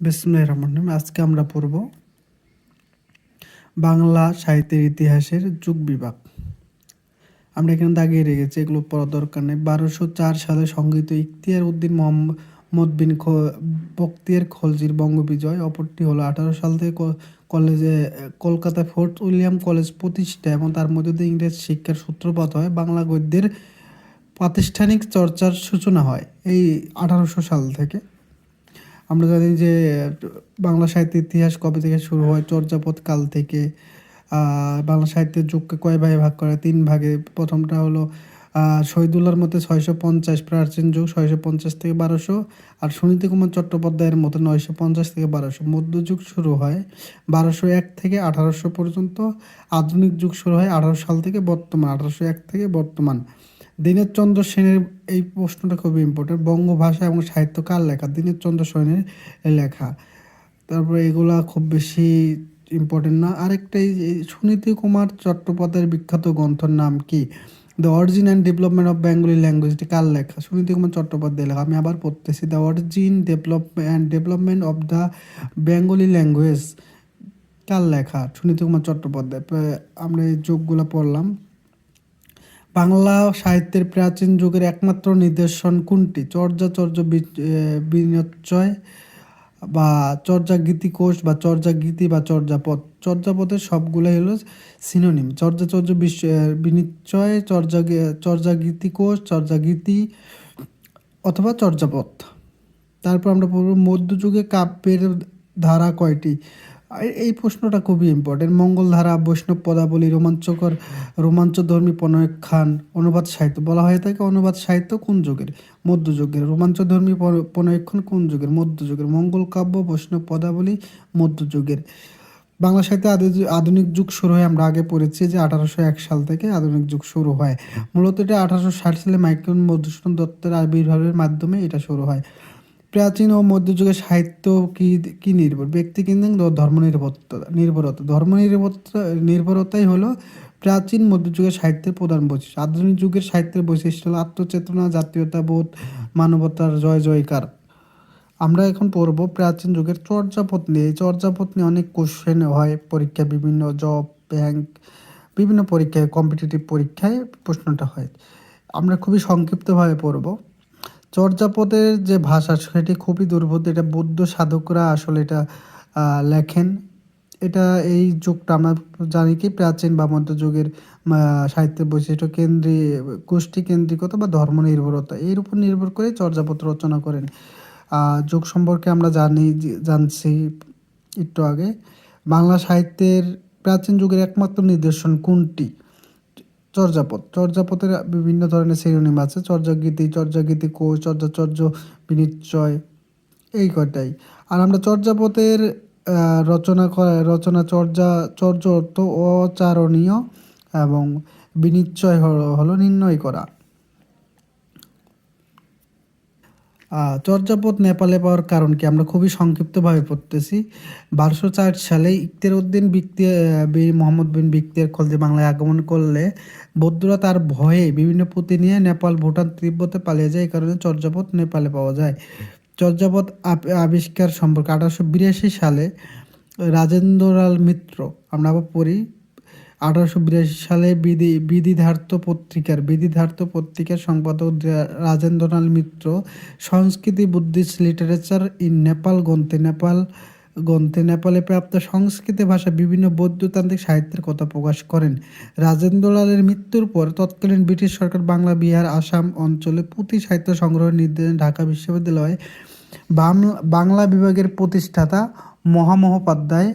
বিসমুল্লাহ রহমান রহিম। আজকে আমরা পড়ব বাংলা সাহিত্যের ইতিহাসের যুগ বিভাগ। আমরা এখানে দাগিয়ে রেখেছি, এগুলো পড়ার দরকার নেই। বারোশো চার সালে সংগৃহীত ইখতিয়ার উদ্দিন মোহাম্মদ বিন বখতিয়ার খলজির বঙ্গবিজয়। অপরটি হলো আঠারো সাল থেকে কলেজে কলকাতা ফোর্ট উইলিয়াম কলেজ প্রতিষ্ঠা এবং তার মধ্যে দিয়ে ইংরেজ শিক্ষার সূত্রপাত হয়। বাংলা গদ্যের প্রাতিষ্ঠানিক চর্চার সূচনা হয় এই আঠারোশো সাল থেকে। আমরা জানি যে বাংলা সাহিত্যের ইতিহাস কবে থেকে শুরু হয় চর্যাপদ কাল থেকে বাংলা সাহিত্যের যুগকে কয় ভাগে ভাগ করে? তিন ভাগে। প্রথমটা হলো আহ, শহীদুল্লাহর মতে ছয়শো পঞ্চাশ প্রাচীন যুগ ছয়শো পঞ্চাশ থেকে বারোশো আর সুনীতি কুমার চট্টোপাধ্যায়ের মতে নয়শো পঞ্চাশ থেকে বারোশো। মধ্যযুগ শুরু হয় বারোশো এক থেকে আঠারোশো পর্যন্ত। আধুনিক যুগ শুরু হয় আঠারো সাল থেকে বর্তমান আঠারোশো এক থেকে বর্তমান। দীনেশচন্দ্র সেনের এই প্রশ্নটা খুবই ইম্পর্টেন্ট বঙ্গভাষা এবং সাহিত্য কার লেখা? দীনেশচন্দ্র সেনের লেখা। তারপরে এগুলা খুব বেশি ইম্পর্টেন্ট না। আরেকটা এই যে সুনীতি কুমার চট্টোপাধ্যায়ের বিখ্যাত গ্রন্থের নাম কি? The origin and development of Bengali ল্যাঙ্গুয়েজটি কার লেখা? সুনীতি কুমার চট্টোপাধ্যায় লেখা। আমি আবার পড়তেছি। The origin develop and development of the Bengali language কার লেখা? সুনীতি কুমার চট্টোপাধ্যায়। আমরা এই যোগগুলো পড়লাম। বাংলা সাহিত্যের প্রাচীন যুগের একমাত্র নিদর্শন কোনটি? চর্যাচর্য বি- এ, বিনিশ্চয় বা চর্যা গীতিকোষ বা চর্যা গীতি বা চর্যাপদ। চর্যাপদের সবগুলোই হলো সিনোনিম চর্যাচর্য বিনিশ্চয় চর্যা চর্যা গীতিকোষ চর্যা গীতি অথবা চর্যাপদ। তারপর আমরা পড়ব মধ্যযুগে কাব্যের ধারা কয়টি? এই- প্রশ্নটা খুবই ইম্পর্টেন্ট মঙ্গলধারা, বৈষ্ণব পদাবলী, রোমাঞ্চকর, রোমাঞ্চধর্মী প্রণয়খান অনুবাদ সাহিত্য। বলা হয়ে থাকে অনুবাদ সাহিত্য কোন যুগের? মধ্যযুগের। রোমাঞ্চধর্মী প্রণয়ক্ষণ কোন যুগের? মধ্যযুগের। মঙ্গল কাব্য, বৈষ্ণব পদাবলী, মধ্যযুগের। বাংলা সাহিত্যে আধু- আধুনিক যুগ শুরু হয়, আমরা আগে পড়েছি যে আঠারোশো এক সাল থেকে আধুনিক যুগ শুরু হয়। মূলত এটা আঠারোশো ষাট সালে মাইকেল মধুসূদন দত্তের আবির্ভাবের মাধ্যমে এটা শুরু হয়। প্রাচীন ও মধ্যযুগের সাহিত্য কি কি নির্ভর? ব্যক্তি কিন্তু ধর্ম নির্ভরতা নির্ভরতা। ধর্ম নির্ভরতা নির্ভরতাই হলো প্রাচীন মধ্যযুগের সাহিত্যের প্রধান বৈশিষ্ট্য। আধুনিক যুগের সাহিত্যের বৈশিষ্ট্য হলো আত্মচেতনা জাতীয়তাবোধ মানবতার জয়, জয়কার। আমরা এখন পড়ব প্রাচীন যুগের চর্যাপদ নিয়ে। এই চর্যাপদ নিয়ে অনেক কোশ্চেন হয়। পরীক্ষা বিভিন্ন জব ব্যাংক বিভিন্ন পরীক্ষায় কম্পিটিটিভ পরীক্ষায় প্রশ্নটা হয়। আমরা খুবই সংক্ষিপ্তভাবে পড়ব। চর্যাপদের যে ভাষা, সেটি খুবই দুর্বোধ্য। এটা বৌদ্ধ সাধকরা আসলে এটা লেখেন। এটা এই যুগটা আমরা জানি কি, প্রাচীন বা মধ্যযুগের সাহিত্যের বৈশিষ্ট্য কেন্দ্রী, গোষ্ঠী কেন্দ্রিকতা বা ধর্ম নির্ভরতা, এর উপর নির্ভর করে চর্যাপত্র রচনা করেন। যুগ সম্পর্কে আমরা জানি, জানছি একটু আগে। বাংলা সাহিত্যের প্রাচীন যুগের একমাত্র নিদর্শন কোনটি? চর্যাপদ। চর্যাপদের বিভিন্ন ধরনের সিরোনিম আছে, চর্যাগীতি চর্যাগীতি কোষ চর্যাচর্য বিনিশ্চয় এই কটাই আর আমরা চর্যাপদের রচনা করা রচনা চর্যা, চর্য অর্থ অচারণীয় এবং বিনিশ্চয় হলো নির্ণয় করা। চর্যাপদ নেপালে পাওয়ার কারণ কি আমরা খুবই সংক্ষিপ্তভাবে পড়তেছি। বারোশো চার সালে ইখতিয়ার উদ্দিন বিক্তি বীর মোহাম্মদ বিন বিক্তিয়ার খলজি বাংলায় আগমন করলে বৌদ্ধরা তার ভয়ে বিভিন্ন পুঁতি নিয়ে নেপাল ভুটান তিব্বতে পালিয়ে যায়। এই কারণে চর্যাপদ নেপালে পাওয়া যায়। চর্যাপদ আবিষ্কার সম্পর্কে আঠারোশো বিরাশি সালে রাজেন্দ্রলাল মিত্র, আমরা আবার পড়ি আঠারোশো বিরাশি সালে বিধি, বিধিধার্ত পত্রিকার বিধিধার্ত পত্রিকার সম্পাদক রা- রাজেন্দ্রলাল মিত্র, সংস্কৃতি, বুদ্ধিস্ট, লিটারেচার ইন নেপাল, গ্রন্থে নেপাল, গ্রন্থে নেপালে প্রাপ্ত সংস্কৃত ভাষা বিভিন্ন বৌদ্ধতান্ত্রিক সাহিত্যের কথা প্রকাশ করেন। রাজেন্দ্রলালের মৃত্যুর পর তৎকালীন ব্রিটিশ সরকার বাংলা, বিহার, আসাম অঞ্চলে পুঁথি সাহিত্য সংগ্রহের নির্দেশ ঢাকা বিশ্ববিদ্যালয়ে বাংলা বিভাগের প্রতিষ্ঠাতা মহামহোপাধ্যায়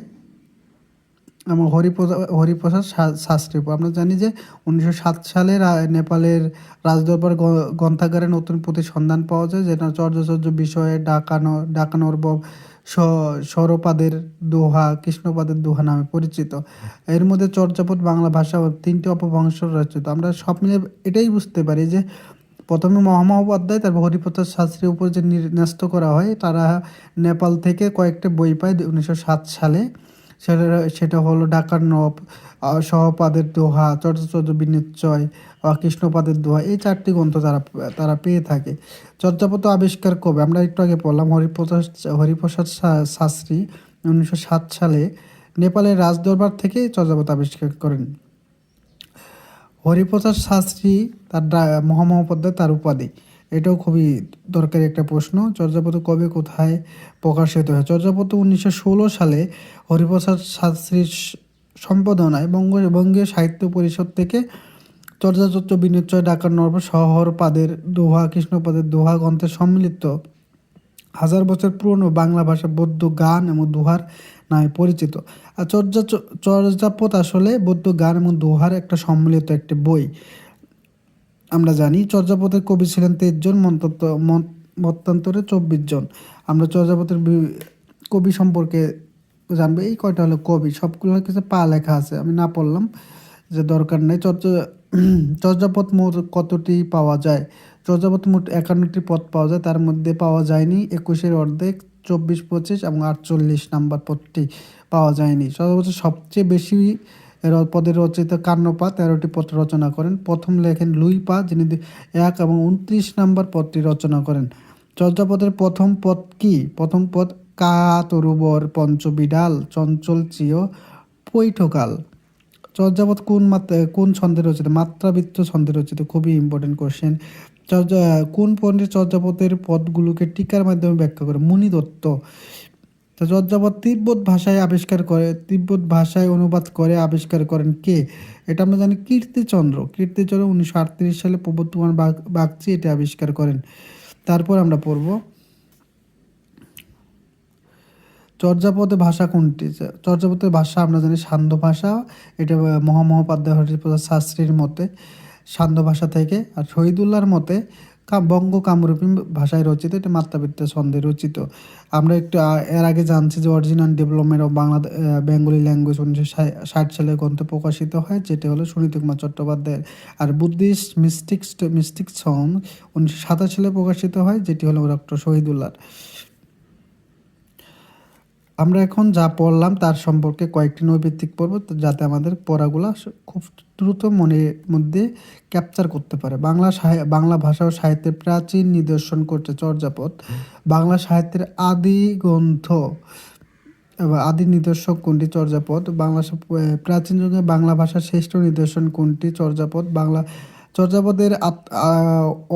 এবং হরিপ্রসাদ হরিপ্রসাদ শাস্ত্রী আমরা জানি যে উনিশশো সাত সালে নেপালের রাজদরবার গ্রন্থাগারে নতুন পুঁথির সন্ধান পাওয়া যায়, যেটা চর্যাচর্য বিষয়ে ডাকানো, ডাকানোর সরপাদের দোহা, কৃষ্ণপাদের দোহা নামে পরিচিত। এর মধ্যে চর্যাপদ বাংলা ভাষা তিনটি অপভ্রংশ রচিত। আমরা সব মিলে এটাই বুঝতে পারি যে প্রথমে মহামহোপাধ্যায়, তারপর হরিপ্রসাদ শাস্ত্রীর উপর যে নির- ন্যস্ত করা হয়, তারা নেপাল থেকে কয়েকটা বই পায় উনিশশো সাত সালে। সেটা সেটা হলো ডাকার নব সহপাদের দোহা চর্যাচর্য বিনিশ্চয় কৃষ্ণপাদের দোহা, এই চারটি গ্রন্থ তারা তারা পেয়ে থাকে। চর্যাপদ আবিষ্কার কবে? আমরা একটু আগে পড়লাম হরিপ্রসাদ হরিপ্রসাদ শাস্ত্রী উনিশশো সাত সালে নেপালের রাজদরবার থেকে চর্যাপদ আবিষ্কার করেন। হরিপ্রসাদ শাস্ত্রী তার মহামহোপাধ্যায় তার উপাধি। এটাও খুবই দরকারি একটা প্রশ্ন। চর্যাপদ কবে, কোথায় প্রকাশিত হয় চর্যাপদ উনিশশো ষোলো সালে হরিপ্রসাদ শাস্ত্রীর সম্পাদনায় বঙ্গ, বঙ্গীয় সাহিত্য পরিষদ থেকে চর্যাচর্য বিনিশ্চয় ডাকার নর্ব শহর পাদের দোহা, কৃষ্ণপাদের দোহা গ্রন্থের সম্মিলিত হাজার বছর পুরনো বাংলা ভাষা বৌদ্ধ গান এবং দোহার নামে পরিচিত। আর চর্যা চর্যাপদ আসলে বৌদ্ধ গান এবং দোহার একটা সম্মিলিত একটি বই। আমরা জানি, চর্যাপদের কবি ছিলেন তেইশ জন মতান্তরে চব্বিশ জন। আমরা চর্যাপদের কবি সম্পর্কে জানব, এই কয়টা হলো কবি সবগুলো কিছু পা লেখা আছে, আমি না পড়লাম, যে দরকার নেই। চর্যা, চর্যাপদ মোট কতটি পাওয়া যায়? চর্যাপদ মোট একান্নটি পদ পাওয়া যায়, তার মধ্যে পাওয়া যায়নি, একুশের অর্ধেক, চব্বিশ পঁচিশ এবং আটচল্লিশ নাম্বার পদটি পাওয়া যায়নি। চর্যাপদ সবচেয়ে বেশি র- পদের রচিত কান্নপা তেরোটি পদ রচনা করেন। প্রথম লেখেন লুই পা, যিনি এক এবং উনত্রিশ নম্বর পদটি রচনা করেন। চর্যাপদের প্রথম পদ কি? প্রথম পদ, কা তরুবর পঞ্চবিডাল, চঞ্চল চিয় পৈঠকাল। চর্যাপদ কোন মাত্রা, কোন ছন্দে রচিত? মাত্রাবৃত্ত ছন্দে রচিত, খুবই ইম্পর্টেন্ট কোশ্চেন চর্যা, কোন পণ্ডিত চর্যাপদের পদগুলোকে টিকার মাধ্যমে ব্যাখ্যা করে? মুনি দত্ত তো তিব্বত ভাষায় আবিষ্কার করে, তিব্বত ভাষায় অনুবাদ করে আবিষ্কার করেন কে? এটা আমরা জানি কীর্তিচন্দ্র। কীর্তিচন্দ্র উনিশশো আটত্রিশ সালে প্রবর্তমান বাগচি এটা আবিষ্কার করেন। তারপর আমরা পড়ব। চর্যাপদের ভাষা কোনটি? চর্যাপদের ভাষা আমরা জানি সান্ধ্য ভাষা। এটা মহামহোপাধ্যায় হরিপ্রসাদ শাস্ত্রীর মতে, সান্ধ্য ভাষা থেকে। আর শহীদুল্লাহর মতে বঙ্গ কামরূপী ভাষায় রচিত, এটা মাত্রাবৃত্ত ছন্দে রচিত। আমরা একটু এর আগে জানছি যে original development of Bangla Bengali language উনিশশো ষাট সালে গ্রন্থ প্রকাশিত হয়, যেটি হলো সুনীত কুমার চট্টোপাধ্যায়ের। আর বুদ্ধিস্ট মিস্টিক্স মিস্টিক সং উনিশশো সাতাশ সালে প্রকাশিত হয়, যেটি হলো ডক্টর শহীদুল্লাহর। আমরা এখন যা পড়লাম তার সম্পর্কে কয়েকটি নৈবিত্তিক পর্ব যাতে আমাদের পড়াগুলো খুব দ্রুত মনের মধ্যে ক্যাপচার করতে পারে। বাংলা বাংলা ভাষা ও সাহিত্যের প্রাচীন নিদর্শন করছে চর্যাপদ। বাংলা সাহিত্যের আদি গ্রন্থ আদি নিদর্শক কোনটি চর্যাপদ? বাংলা প্রাচীন যুগে বাংলা ভাষার শ্রেষ্ঠ নিদর্শন কোনটি চর্যাপদ? বাংলা চর্যাপদের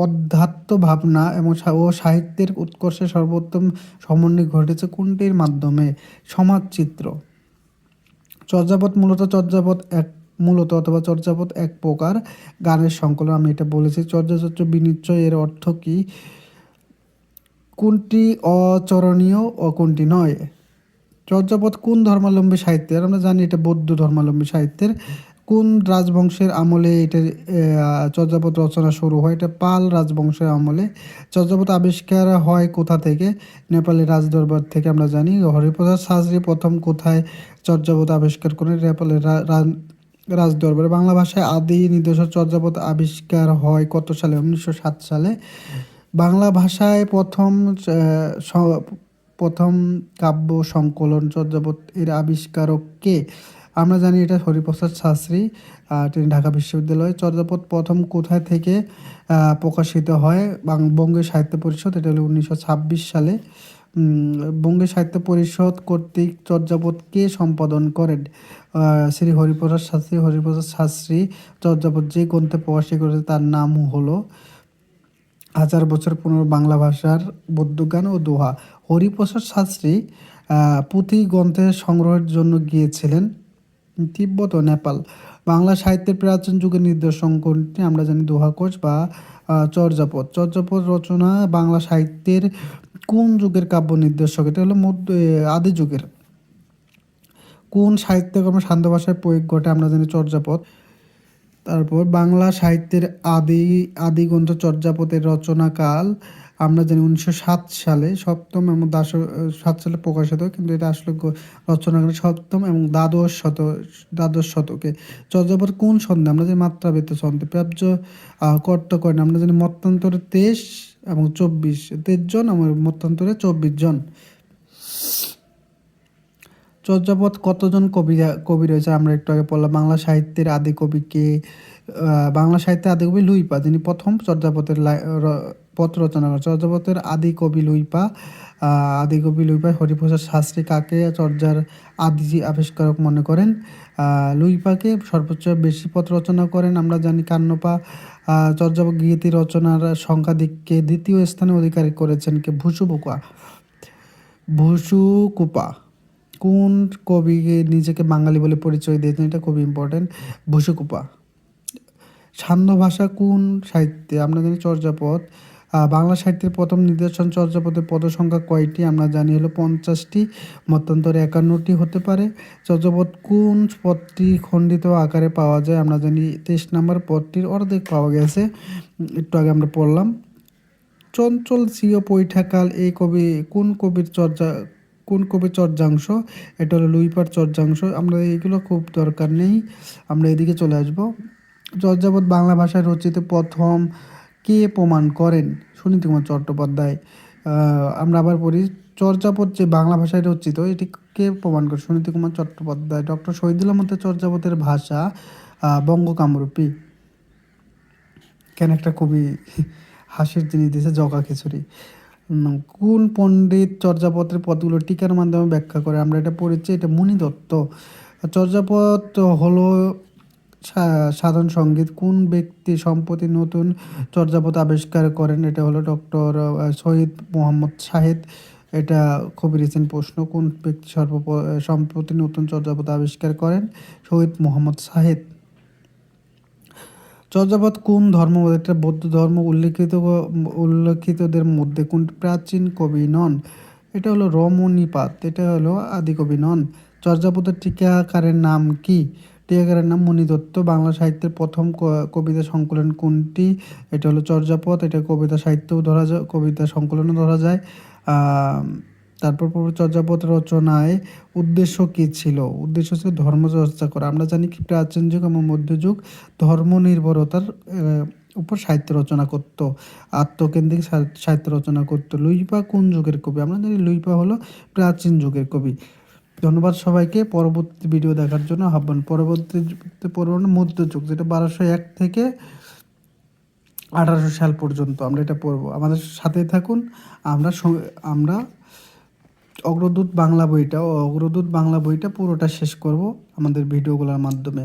অধ্যাত্ম ভাবনা এবং ও সাহিত্যের উৎকর্ষে সর্বোত্তম সমন্বয় ঘটেছে কোনটির মাধ্যমে? সমাজচিত্র। চর্যাপদ মূলত চর্যাপদ এক, মূলত অথবা চর্যাপদ এক প্রকার গানের সংকলন, আমি এটা বলেছি। চর্যাচর্য বিনিশ্চয় এর অর্থ কি? কোনটি অচরণীয় ও কোনটি নয়? চর্যাপদ কোন ধর্মাবলম্বী সাহিত্যের? আমরা জানি এটা বৌদ্ধ ধর্মাবলম্বী সাহিত্যের। কোন রাজবংশের আমলে এটা চর্যাপদ রচনা শুরু হয়? এটা পাল রাজবংশের আমলে। চর্যাপদ আবিষ্কার হয় কোথা থেকে? নেপালের রাজদরবার থেকে আমরা জানি। হরিপ্রসাদ শাস্ত্রী প্রথম কোথায় চর্যাপদ আবিষ্কার করেন? নেপালের রাজদরবারে। বাংলা ভাষায় আদি নিদর্শন চর্যাপদ আবিষ্কার হয় কত সালে? উনিশশো সাত সালে। বাংলা ভাষায় প্রথম প্রথম কাব্য সংকলন চর্যাপদ, এর আবিষ্কারক কে? আমরা জানি এটা হরিপ্রসাদ শাস্ত্রী তিনি ঢাকা বিশ্ববিদ্যালয়ে চর্যাপদ প্রথম কোথায় থেকে প্রকাশিত হয়? বঙ্গীয় সাহিত্য পরিষদ এটা হলো উনিশশো ছাব্বিশ সালে। উম, বঙ্গীয় সাহিত্য পরিষদ কর্তৃক চর্যাপদ কে সম্পাদন করেন? শ্রী হরিপ্রসাদ শাস্ত্রী হরিপ্রসাদ শাস্ত্রী চর্যাপদ যে গ্রন্থে প্রকাশিত করেছে তার নাম হলো হাজার বছর পুনর বাংলা ভাষার বৌদ্ধগান ও দোহা। হরিপ্রসাদ শাস্ত্রী পুঁথি গ্রন্থের সংগ্রহের জন্য গিয়েছিলেন। তিব্বত ও নেপাল। বাংলা সাহিত্যের প্রাচীন যুগের নিদর্শন কোনটি? আমরা জানি দোহা কোষ বা চর্যাপদ। চর্যাপদ রচনা বাংলা সাহিত্যের কোন যুগের কাব্য নির্দেশক এটা হলো মধ্য আদি যুগের। কোন সাহিত্যকর্ম শান্ত ভাষায় প্রয়োগ ঘটে? আমরা জানি চর্যাপদ। তারপর বাংলা সাহিত্যের আদি আদি গ্রন্থ চর্যাপদের রচনাকাল আমরা জানি উনিশশো সাত সালে সপ্তম এবং দাস সাত সালে প্রকাশিত, কিন্তু এটা আসলে রচনা করে সপ্তম এবং দ্বাদশ শত, দ্বাদশ শতকে। চর্যাপদ কোন ছন্দে? আমরা জানি মাত্রাবৃত্ত ছন্দে। প্রাপ্য কর্ত করেন আমরা জানি মতান্তরে তেইশ এবং চব্বিশ। তেইশ জন এবং মতান্তরে চব্বিশ জন। চর্যাপদ কতজন কবি কবি রয়েছে? আমরা একটু আগে পড়লাম বাংলা সাহিত্যের আদি কবি কে বাংলা সাহিত্যের আদি কবি লুইপা, যিনি প্রথম চর্যাপদের পথ রচনা করেন চর্যাপদের আদি কবি লুইপা আদি কবি লুইপা হরিপ্রসাদ শাস্ত্রী কাকে চর্যার আদি আবিষ্কারক মনে করেন? লুইপাকে সর্বোচ্চ বেশি পথ রচনা করেন, আমরা জানি কান্নপা চর্যাপদ গীতি রচনার সংখ্যা দিককে দ্বিতীয় স্থানে অধিকারী করেছেন কে? ভুসুবুকা ভুসুকুপা কোন কবি নিজেকে বাঙালি বলে পরিচয় দিয়েছেন? এটা খুবই ইম্পর্টেন্ট ভুসুকুপা সান্ধ্য ভাষা কোন সাহিত্যে? আমরা জানি চর্যাপদ। বাংলা সাহিত্যের প্রথম নিদর্শন চর্যাপদের পদ সংখ্যা কয়টি? আমরা জানি হলো পঞ্চাশটি, মতান্তরে একান্নটি হতে পারে। চর্যাপদ কোন পদটি খণ্ডিত আকারে পাওয়া যায়? আমরা জানি তেইশ নম্বর পদটির অর্ধেক পাওয়া গেছে। একটু আগে আমরা পড়লাম। চঞ্চল সিও পৈঠাকাল এই কবি কোন কবির চর্যা, কোন কবির চর্যাংশ? এটা হলো লুইপার চর্যাংশ। আমরা এইগুলো খুব দরকার নেই। আমরা এদিকে চলে আসব। চর্যাপদ বাংলা ভাষায় রচিত প্রথম কে প্রমাণ করেন? সুনীতি কুমার চট্টোপাধ্যায়। আমরা আবার পড়ি চর্যাপদ যে বাংলা ভাষায় রচিত, এটি কে প্রমাণ করে? সুনীতি কুমার চট্টোপাধ্যায়। ডক্টর শহীদুল্লাহ মতে চর্যাপদের ভাষা বঙ্গকামরূপী। কেন একটা খুবই হাসির জিনিস দিয়েছে, জগা খিচুড়ি। কোন পণ্ডিত চর্যাপত্রের পদগুলো টিকার মাধ্যমে ব্যাখ্যা করে? আমরা এটা পড়েছি, এটা মুনি দত্ত। চর্যাপদ হলো সাধন সংগীত, কোন ব্যক্তি সম্প্রতি নতুন চর্যাপদ আবিষ্কার করেন? এটা হলো ডক্টর শহীদ মোহাম্মদ শাহেদ। এটা খুবই রিসেন্ট প্রশ্ন, কোন ব্যক্তি সর্ব, সম্প্রতি নতুন চর্যাপদ আবিষ্কার করেন? শহীদ মোহাম্মদ শাহেদ। চর্যাপদ কোন ধর্ম? এটা বৌদ্ধ ধর্ম, উল্লেখিত, উল্লেখিতদের মধ্যে কোন প্রাচীন কবি নন? এটা হলো রমণীপাত, এটা হলো আদি কবি নন। চর্যাপদের টিকাকারের নাম কি? টিকাকারের নাম মণি দত্ত। বাংলা সাহিত্যের প্রথম কবিতা সংকলন কোনটি? এটা হলো চর্যাপথ এটা কবিতা সাহিত্যও ধরা যায়, কবিতা সংকলনও ধরা যায়। তারপর পর চর্যাপদ রচনায় উদ্দেশ্য কী ছিল? উদ্দেশ্য ছিল ধর্ম চর্চা করা। আমরা জানি কি প্রাচীন যুগ এবং মধ্যযুগ ধর্ম নির্ভরতার উপর সাহিত্য রচনা করত। আত্মকেন্দ্রিক সাহিত্য রচনা করত। লুইপা কোন যুগের কবি? আমরা জানি লুইপা হলো প্রাচীন যুগের কবি। ধন্যবাদ সবাইকে। পরবর্তী ভিডিও দেখার জন্য আহ্বান। পরবর্তী পরবর্তী মধ্যযুগ যেটা বারোশো এক থেকে আঠারোশো সাল পর্যন্ত আমরা এটা পড়ব। আমাদের সাথে থাকুন। আমরা আমরা অগ্রদূত বাংলা বইটা ও অগ্রদূত বাংলা বইটা পুরোটা শেষ করব আমাদের ভিডিওগুলোর মাধ্যমে।